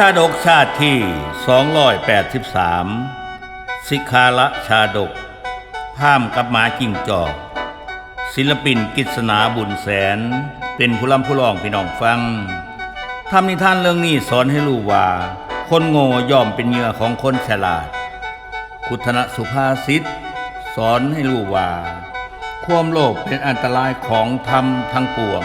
ชาดกชาติที่ 283 สิกขาละชาดกพามกับหมาจิ้งจอก ศิลปินกิษณาบุญแสน เป็นผู้ลำผู้ร้องพี่น้องฟังทำนิทานเรื่องนี้สอนให้รู้ว่า คนโง่ย่อมเป็นเหยื่อของคนฉลาด คุทนะสุภาษิตสอนให้รู้ว่า ความโลภเป็นอันตรายของธรรมทั้งปวง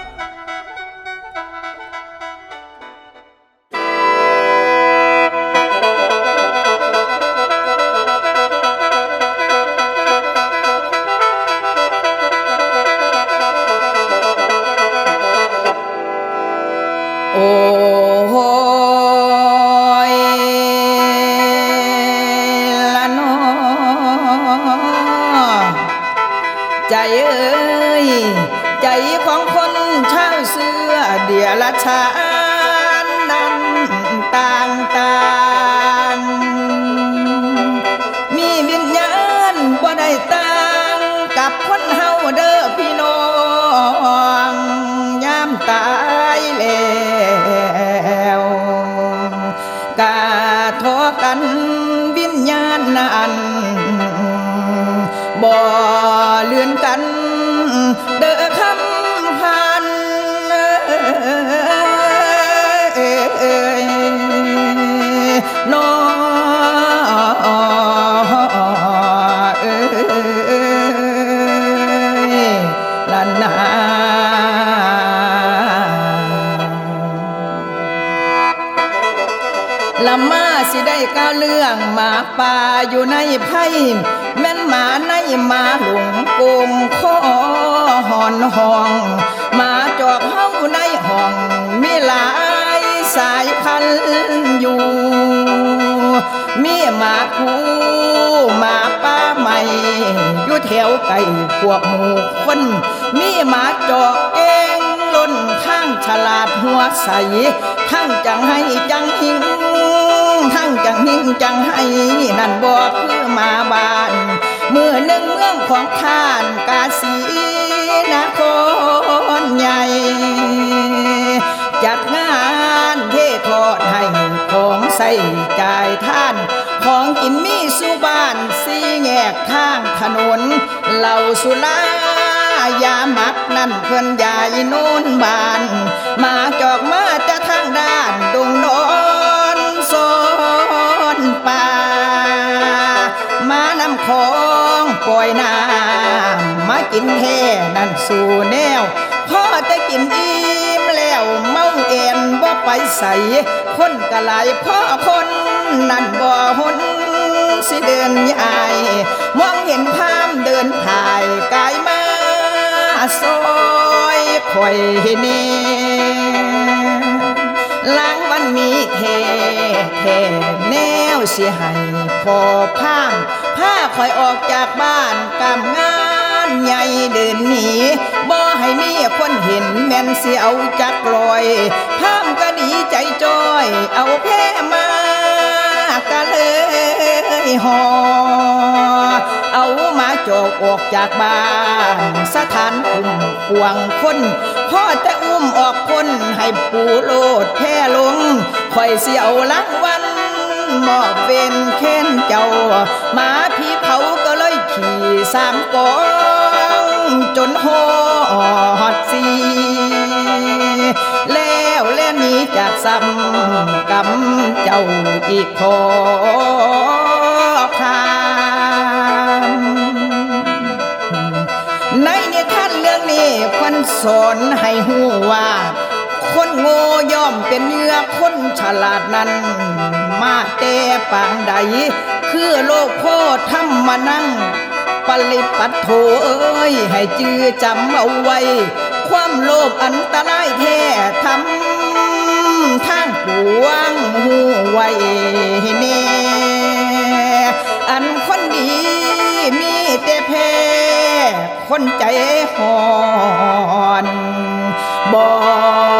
ของคนช่าเสื้อเดียละชานนั้นต่างต่างมีวิญญาณบ่ได้ต่างกับคนเฮาเด้อพี่น้องยามตายแล้วกาทอกันวิญญาณนั้นบ่เลื่อนกันเด้อคำ ละมาสิได้ก้าวเรื่องหมาป่าอยู่ในไพ่แม่นหมาในหมาหลงโกงคอหอนห้องหมาจอกเฮาในห้องมีหลายสายพันอยู่ มีหมาคูหมาป้าใหม่อยู่แถวไก่พวกหมู่คน มีหมาจอกเองล้นทั้งฉลาดหัวใสทั้งจังให้จังหิง ทั้งจังหิงจังให้นั่นบอกคือมาบ้านเมื่อหนึ่งเมืองของท่านกาสีนครใหญ่ จัดงานเททอดให้ของใส่จ่ายท่าน ของกินมีสุบ้านสีแงกทางถนนเหล่าสุรายามักนั่นเพื่อนยายโน่นบาน มาจอกมาจะทางด้านดงดอน อยน้ำมากินแห่นั่นสู่แนวพ่อจะกินอิ่มแล้วเมาเอ็นบ่ไปใส่คนกะหลายพ่อคนนั่นบ่หนสิเดินยายมองเห็นภาพเดินถ่ายกายมาซอยคอยเน่ล้างวันมีเทแท่แนวเสียให้พอพาม ผ้าคอยออกจากบ้านกำงานใหญ่เดินหนีบ่ให้มีคนเห็นแม่นเสียเอาจักลอยพามก็ดีใจจอย เอาแพ้มาก็เลยหอเอามาโจกออกจากบ้านสถานคุมพวงคนพ่อแต่อุ้มออกคนให้ปูโลดแพ้ลงคอยเสียวลังวัน มอบเวนเค้นเจ้าหมาพี่เขาก็เลยขี่สามกองจนหอดสีแล้วเล่นหนี้จากซ้ำกำเจ้าอีกขอคามในนิทานเรื่องนี้เพันสอนให้หูว่า คนโง่ย่อมเป็นเหยื่อคนฉลาดนั้น มาแต่ปางใด คือโลกโคธรรมนั่ง ปริปัตโถเอ้ย ให้จื้อจำเอาไว้ ความโลภอันตรายแท้ทำทางปวงหูไว้เน่อันคนดีมีแต่แพ้คนใจห่อนบอ่อ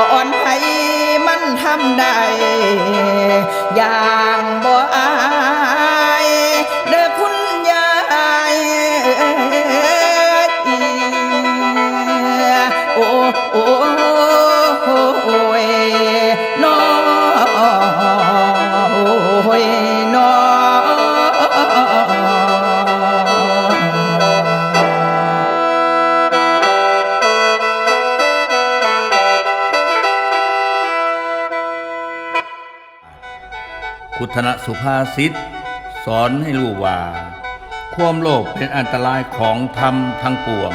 คุทนะสุภาษิตสอนให้รู้ว่า ความโลภเป็นอันตรายของธรรมทั้งปวง